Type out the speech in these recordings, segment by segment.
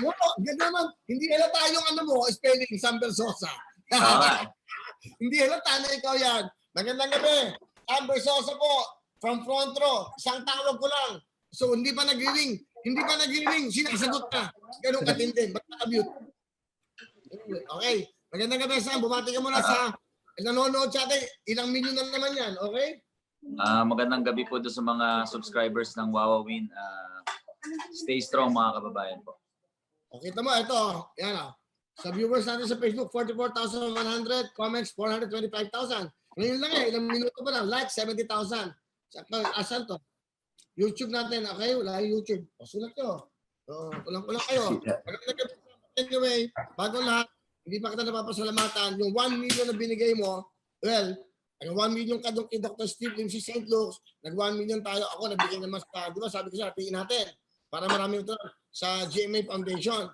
mo, ganda naman. Hindi halata yung ano mo, spelling, Sam Bersosa. Tama. Hindi halata na ikaw yan. Magandang gabi. Sam Bersosa po, from front row. Isang tawag ko lang. So, hindi pa nag-ring. Hindi pa nag-ring. Sinasagot ka. Ganun katindi. Ba't naka-mute? Okay. Magandang gabi, Sam. Bumati ka muna sa nanonood sa atin. Ilang milyon na naman yan. Okay? Ah, magandang gabi po doon sa mga subscribers ng Wawa Win. Ah, stay strong mga kababayan po. O, kita mo, ito. Yan o. Sa viewers natin sa Facebook, 44,100. Comments, 425,000. Ngayon lang eh, ilang minuto pa lang. Like, 70,000. Sakto, asan to? YouTube natin, okay? Wala yung YouTube. O, sulat nyo. O, kulang-kulang kayo. Anyway, bago lahat, hindi pa kita napapasalamatan. Yung 1 million na binigay mo, well, ang 1 million ka doon kay Dr. Steve Lim si St. Luke's, nag 1 million tayo. Ako, nabigyan naman sa, di ba sabi ko siya, tingin natin. Para maraming ito sa GMA Foundation.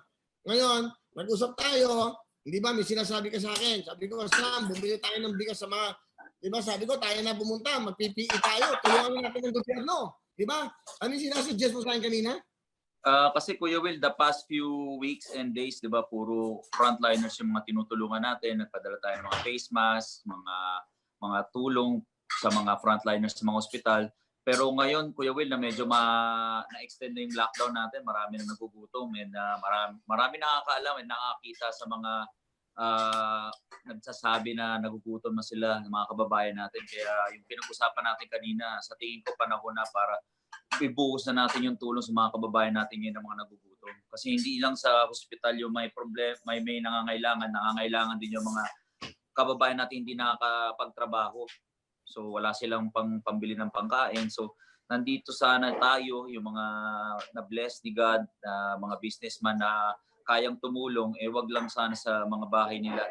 Ngayon, nag-usap tayo, hindi ba, may sinasabi ka sa akin. Sabi ko, Sam, bumili tayo ng bigas sa mga, di ba, sabi ko, tayo na pumunta, mag-PPE tayo, tulungan natin ng gobyerno. Di ba? Ano yung sinasuggest mo sa akin kanina? Ah, kasi Kuya Will, the past few weeks and days, 'di ba, puro frontliners yung mga tinutulungan natin. Nagpadala tayo ng mga face mask, mga mga tulong sa mga frontliners sa mga ospital. Pero ngayon, Kuya Will, na medyo ma na-extend na yung lockdown natin, marami na nagugutom and ah, marami, marami nakakaalam and nakakita sa mga ah, nagsasabi na nagugutom na sila ng mga kababayan natin. Kaya yung pinag-usapan natin kanina, sa tingin ko panahon na para ibuhos na natin yung tulong sa mga kababayan natin ngayon ng mga nagugutom. Kasi hindi lang sa hospital yung may problem, may may nangangailangan, nangangailangan din yung mga kababayan natin hindi nakakapagtrabaho. So wala silang pang pambili ng pangkain. So nandito sana tayo, yung mga na-bless ni God, na mga businessman na kayang tumulong, eh wag lang sana sa mga bahay nila.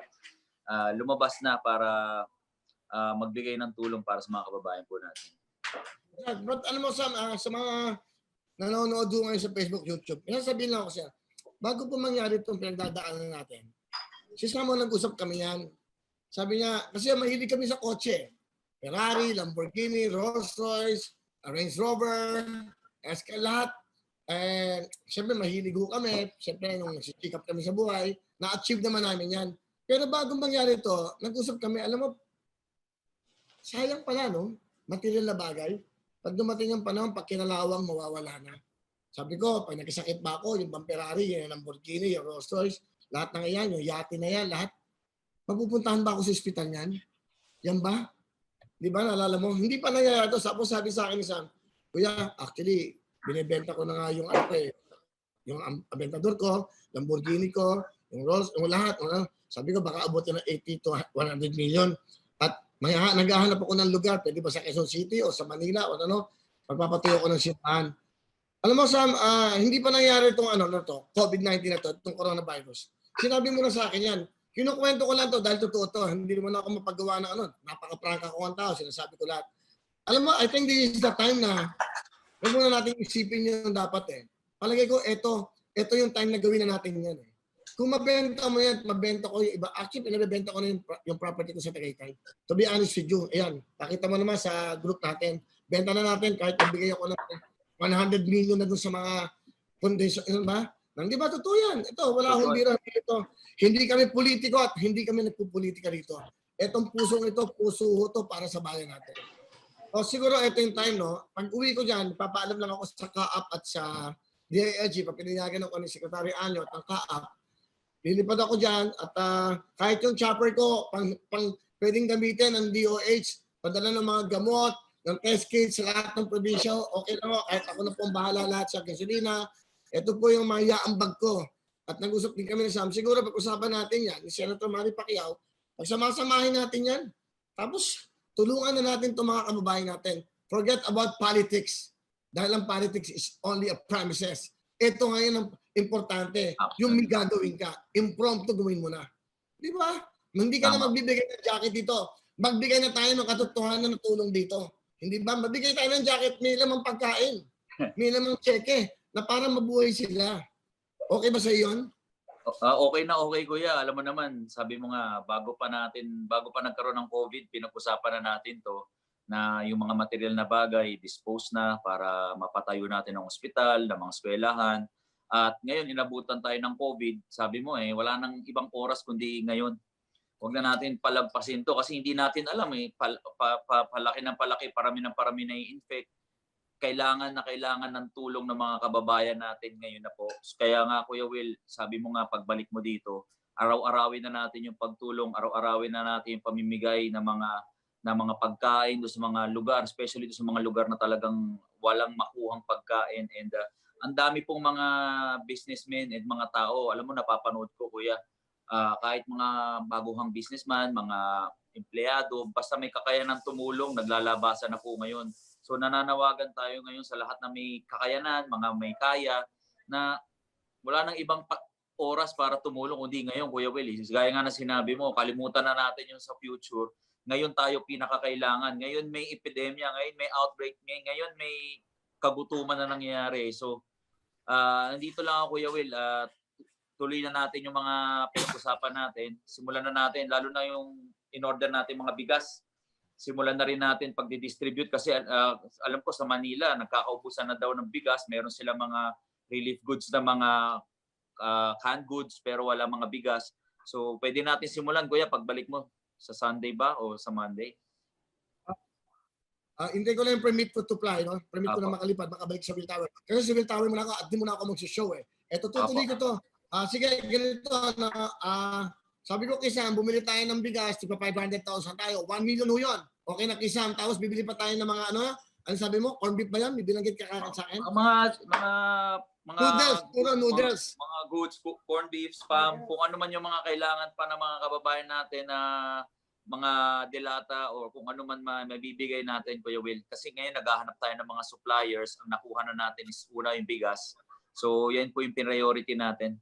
Ah, lumabas na para ah, magbigay ng tulong para sa mga kababayan po natin. Yeah, But alam mo, Sam, ah, sa mga nanonood ngayon sa Facebook, YouTube, sabihin lang ako siya, bago po mangyari itong pinagdadaanan natin, si Sam mo nag-usap kami yan. Sabi niya, kasi mahilig kami sa kotse. Ferrari, Lamborghini, Rolls Royce, Range Rover, SK lahat. Eh, siyempre mahilig ho kami. Siyempre, nung nagsisikap kami sa buhay, na-achieve naman namin yan. Pero bago mangyari ito, nag-usap kami, alam mo, sayang pala, no? Material na bagay. Pag dumating ang panahon, pag kinalawang, mawawala na. Sabi ko, pag nagkasakit ba ako, yung pang Ferrari, yung Lamborghini, yung Rolls Royce, lahat ng yan, yung yate na yan, lahat. Mapupuntahan ba ako sa ospital niyan? Yan ba? Di ba, naalala mo? Hindi pa nangyayari ito. Tapos sabi sa akin Sam, Kuya, actually, binibenta ko na nga yung ano eh, yung am- ko, Lamborghini ko, yung Rolls, yung lahat. Ano, sabi ko, baka abutin ng 80 to 100 million. At may naghahanap ako ng lugar, pwede ba sa Quezon City o sa Manila o ano, magpapatuyo ko ng simbahan. Alam mo, Sam, ah, hindi pa nangyari itong ano na to, COVID-19 na to, itong coronavirus. Sinabi mo na sa akin yan. Kinukwento ko lang to dahil totoo to. Hindi naman ako mapagawa ng ano. Napaka-prangka ko ang tao. Sinasabi ko lahat. Alam mo, I think this is the time na huwag muna natin isipin yung dapat eh. Palagay ko, ito, ito yung time na gawin na natin yan eh. Kung mabenta mo yan, mabenta ko yung iba. Actually, pinabenta ko na yung, yung property ko sa Tagaytay. To be honest with you, ayan, pakita mo naman sa group natin. Benta na natin kahit nagbigay ako ng 100 million na dun sa mga foundation, ano ba? Nang di ba totoo yan? Ito, wala akong bira dito. Hindi kami politiko at hindi kami nagpupolitika dito. Etong pusong ito, puso ho to para sa bayan natin. O siguro ito yung time, no? Pag uwi ko dyan, papaalam lang ako sa CAAP at sa DILG, papinayagan ako ni Secretary Anyo at ang CAAP. Lilipad ako dyan at ah, kahit yung chopper ko, pang, pang pwedeng gamitin ng DOH, padala ng mga gamot, ng test kits sa lahat ng probinsya, okay lang ako, kahit ako na po ang bahala lahat sa gasolina. Ito po yung mga yaambag ko. At nag-usap din kami ni Sam. Siguro pag-usapan natin yan, ni Senator Manny Pacquiao, pagsamasamahin natin yan. Tapos, tulungan na natin itong mga kababayan natin. Forget about politics. Dahil ang politics is only a premises. Ito ngayon ang importante. Yung may gagawin ka. Impromptu gawin mo na. Di ba? Hindi ka na magbibigay ng jacket dito. Magbigay na tayo ng katotohanan ng tulong dito. Hindi ba? Magbigay tayo ng jacket, may lamang pagkain. May lamang cheque na para mabuhay sila. Okay ba sa iyon? Ah, okay na okay kuya. Alam mo naman, sabi mo nga bago pa natin bago pa nagkaroon ng COVID, pinag-usapan na natin 'to na yung mga material na bagay dispose na para mapatayo natin ang ospital, ng mga eskwelahan. At ngayon, inabutan tayo ng COVID. Sabi mo eh, wala nang ibang oras kundi ngayon. Huwag na natin palagpasin to kasi hindi natin alam eh, pal, pa, pa, palaki ng palaki, parami ng parami na infect Kailangan na kailangan ng tulong ng mga kababayan natin ngayon na po. Kaya nga Kuya Will, sabi mo nga pagbalik mo dito, araw-arawin na natin yung pagtulong, araw-arawin na natin yung pamimigay ng mga na mga pagkain do sa mga lugar, especially do sa mga lugar na talagang walang makuhang pagkain and uh, ang dami pong mga businessmen and mga tao, alam mo napapanood ko kuya, ah, kahit mga baguhang businessman, mga empleyado, basta may kakayanan tumulong, naglalabasan na po ngayon. So nananawagan tayo ngayon sa lahat na may kakayanan, mga may kaya, na wala nang ibang oras para tumulong kundi ngayon, Kuya Willie. Gaya nga na sinabi mo, kalimutan na natin yung sa future. Ngayon tayo pinakakailangan. Ngayon may epidemya, ngayon may outbreak, ngay- ngayon may kagutuman na nangyayari. So, ah nandito lang ako, Kuya Will. Ah, tuloy na natin yung mga pinag-usapan natin. Simulan na natin, lalo na yung in-order natin mga bigas. Simulan na rin natin pagdi-distribute kasi ah, alam ko sa Manila, nagkakaubusan na daw ng bigas. Meron sila mga relief goods na mga ah, canned goods pero wala mga bigas. So, pwede natin simulan, Kuya, pagbalik mo sa Sunday ba o sa Monday? Ah, hindi ko lang yung permit ko to fly, no? Permit ko Apo. na makalipad, makabalik sa Will Tower. Kasi sa Will Tower muna ako, at di muna ako mag-show eh. Eto, tutuloy ko to. Ah, sige, ganito na, ah, sabi ko kay Sam, bumili tayo ng bigas, tipa 500,000 tayo. 1 million ho yun. Okay na kay Sam. Tapos bibili pa tayo ng mga ano, ano sabi mo? Corn beef ba yan? Bibilangit ka kakak sa akin? Ang mga mga mga Noodles, puro noodles. Mga, mga goods, co- corn beef, spam, kung ano man yung mga kailangan pa ng mga kababayan natin na mga delata o kung ano man ma- mabibigay natin Kuya Will. Kasi ngayon naghahanap tayo ng mga suppliers. Ang nakuha na natin is una yung bigas. So yan po yung priority natin.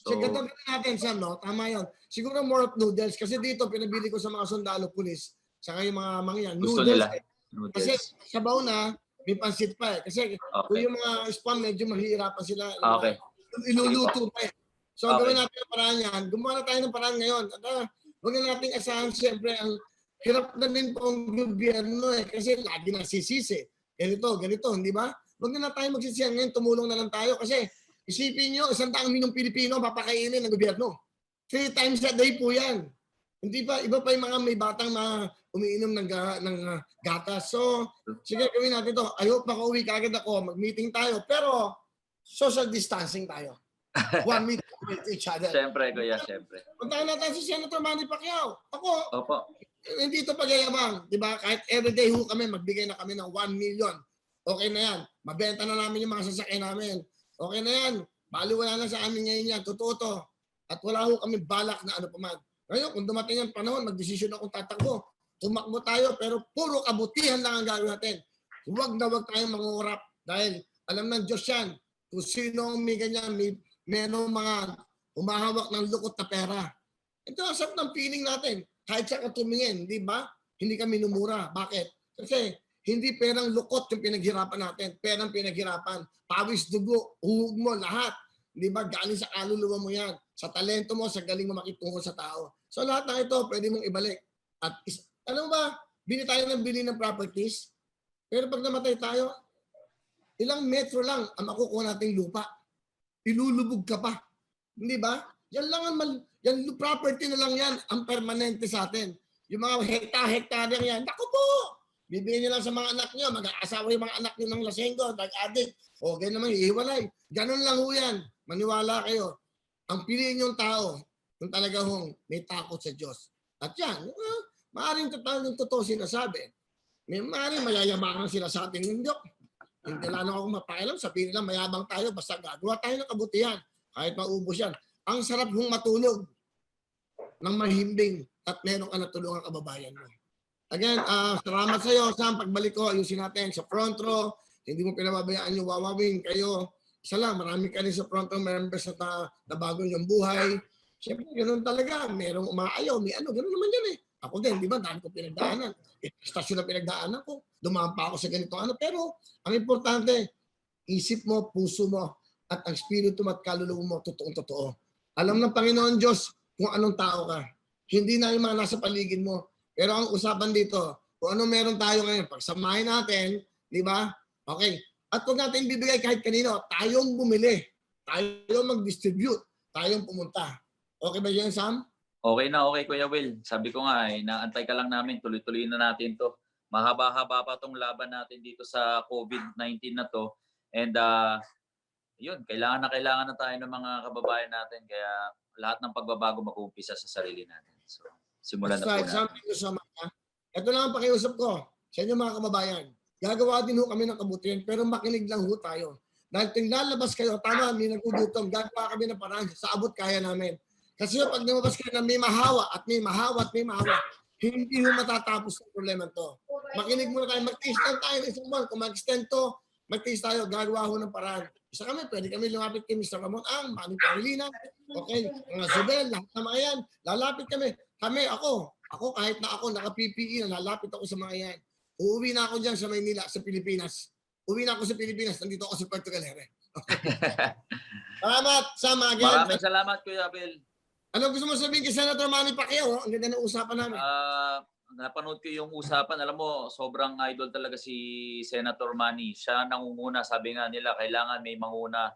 So, So, ganda natin, Sam, no? Tama yun. Siguro more of noodles. Kasi dito, pinabili ko sa mga sundalo, pulis, saka yung mga mangyan. Gusto Noodles. nila. eh. noodles. Kasi sabaw na, may pansit pa eh. Kasi kung Okay. yung mga spam, medyo mahihirapan sila. Okay. Iluluto pa eh. So Okay. gawin natin ang paraan yan. Gumawa na tayo ng paraan ngayon. At uh, huwag na natin asahan siyempre ang hirap na din po ang gobyerno eh. Kasi lagi na sisisi. Ganito, ganito, hindi ba? Huwag na, na tayo magsisihan ngayon, tumulong na lang tayo. Kasi isipin nyo, isang taang minong Pilipino papakainin ng gobyerno. Three times a day po yan. Hindi pa, iba pa yung mga may batang na umiinom ng, ga, ng uh, gatas. So, sige, gawin natin to. I hope makauwi ka agad ako, mag-meeting tayo. Pero, social distancing tayo. One meter with each other. Siyempre, Kuya, siyempre. Puntahan natin si Senator Manny Pacquiao. Ako, Opo. hindi ito pagyayabang. Di ba? Kahit everyday ho kami, magbigay na kami ng 1 million. Okay na yan. Mabenta na namin yung mga sasakyan namin. Okay na yan. Bali wala na sa amin ngayon yan. Totoo to. At wala ho kami balak na ano pa man. Ngayon, kung dumating ang panahon, magdesisyon akong tatakbo. Tumakbo tayo, pero puro kabutihan lang ang gagawin natin. Huwag na huwag tayong mangurap. Dahil alam ng Diyos yan, kung sino ang may ganyan, may merong mga umahawak ng lukot na pera. Ito ang sarap ng feeling natin. Kahit sa katumingin, di ba? Hindi kami numura. Bakit? Kasi hindi perang lukot yung pinaghirapan natin. Perang pinaghirapan. Pawis, dugo, uhog mo, lahat. Di ba? Galing sa kaluluwa mo yan. Sa talento mo, sa galing mo makitungo sa tao. So lahat ng ito, pwede mong ibalik. At is, alam mo ba, bili tayo ng bili ng properties. Pero pag namatay tayo, ilang metro lang ang makukuha nating lupa. Ilulubog ka pa. Hindi ba? Yan lang ang mal- yan property na lang yan ang permanente sa atin. Yung mga hekta-hektarya yan, naku po! Bibigyan niyo lang sa mga anak niyo, mag-aasawa yung mga anak niyo ng lasenggo, nag-addict. O, ganyan naman, hihiwalay. Ganun lang ho yan. Maniwala kayo. Ang piliin yung tao, kung talaga hong may takot sa Diyos. At yan, uh, maaaring totoo yung totoo sinasabi. May maaaring mayayamangan sila sa ating hindi. Hindi lang ako mapakialam, sabihin nila mayabang tayo, basta gagawa tayo ng kabutihan. Kahit maubos yan. Ang sarap hong matulog ng mahimbing at meron ka natulungan kababayan mo. Again, ah salamat sa iyo sa pagbalik ko. Ayusin natin sa front row. Hindi mo pinababayaan yung wawawin kayo. Isa lang, marami ka rin sa front row members na, na bago yung buhay. Siyempre, ganoon talaga. Merong umaayaw, may ano, ganoon naman yan eh. Ako din, di ba, dami ko pinagdaanan. Eh, Estasyon na pinagdaanan ko. Dumaan pa ako sa ganito ano. Pero, ang importante, isip mo, puso mo, at ang spirito mo at kaluluwa mo, totoong totoo. Alam ng Panginoon Diyos kung anong tao ka. Hindi na yung mga nasa paligid mo. Pero ang usapan dito, kung ano meron tayo ngayon, pagsamahin natin, di ba? Okay. At huwag natin bibigay kahit kanino, tayong bumili. tayo mag-distribute, tayong pumunta. Okay ba yan, Sam? Okay na, okay Kuya Will. Sabi ko nga, eh, naantay ka lang namin, tuloy-tuloy na natin to. Mahaba-haba pa tong laban natin dito sa COVID-19 na to. And uh, yun, kailangan na kailangan na tayo ng mga kababayan natin. Kaya lahat ng pagbabago mag-uumpisa sa sarili natin. So, simulan na po Sam. natin. You so much. ha? Ito lang ang pakiusap ko sa inyo mga kababayan. Gagawa din ho kami ng kabutihan, pero makinig lang ho tayo. Dahil tuwing lalabas kayo, tama, may nagugutom, gagawa kami ng paraan sa abot kaya namin. Kasi ho, pag lumabas kayo na may mahawa at may mahawa at may mahawa, hindi ho matatapos ang problema to. Makinig muna tayo, mag-taste lang tayo ng isang buwan. Kung mag-extend to, mag-taste tayo, gagawa ho ng paraan. Isa kami, pwede kami lumapit kay Mr. Ramon Ang, Manny Pangilinan, okay, mga Zubel, lahat ng mga yan. Lalapit kami. Kami, ako, ako kahit na ako naka-PPE na, lalapit ako sa mga yan. Uuwi na ako dyan sa Maynila, sa Pilipinas. Uwi na ako sa Pilipinas, nandito ako sa Puerto Galera. Salamat, Sama again. Maraming salamat Kuya Will. Ano gusto mo sabihin kay Senator Manny Pacquiao? Ang ganda ng usapan namin. Ah, napanood ko yung usapan. Alam mo, sobrang idol talaga si Senator Manny. Siya nangunguna. Sabi nga nila, kailangan may manguna.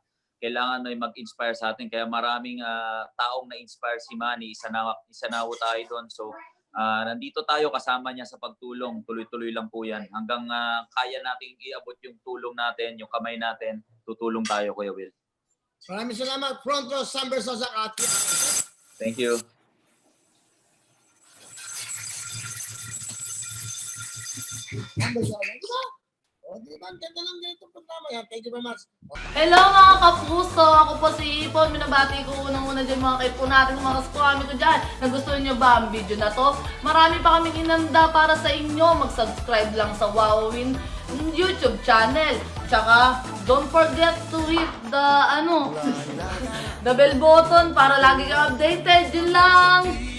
Kailangan may mag-inspire sa atin. Kaya maraming ah, taong na-inspire si Manny. Isa na, isa na tayo doon. So, ah, nandito tayo kasama niya sa pagtulong. Tuloy-tuloy lang po yan. Hanggang ah, kaya nating iabot yung tulong natin, yung kamay natin, tutulong tayo, Kuya Will. Maraming salamat. Front row, Sam Bersosa at Thank you. Sam Bersosa. O, di ba? Ang ganda ng ganitong programa yan. Thank you very much. Hello mga kapuso! Ako po si Ipon. Minabati ko unang-una dyan mga kaipo natin, mga kaskwami ko dyan. Nagustuhan nyo ba ang video na to? Marami pa kaming inanda para sa inyo. Mag-subscribe lang sa Wowin YouTube channel. Tsaka, don't forget to hit the, ano, the bell button para lagi kang updated. Yun lang!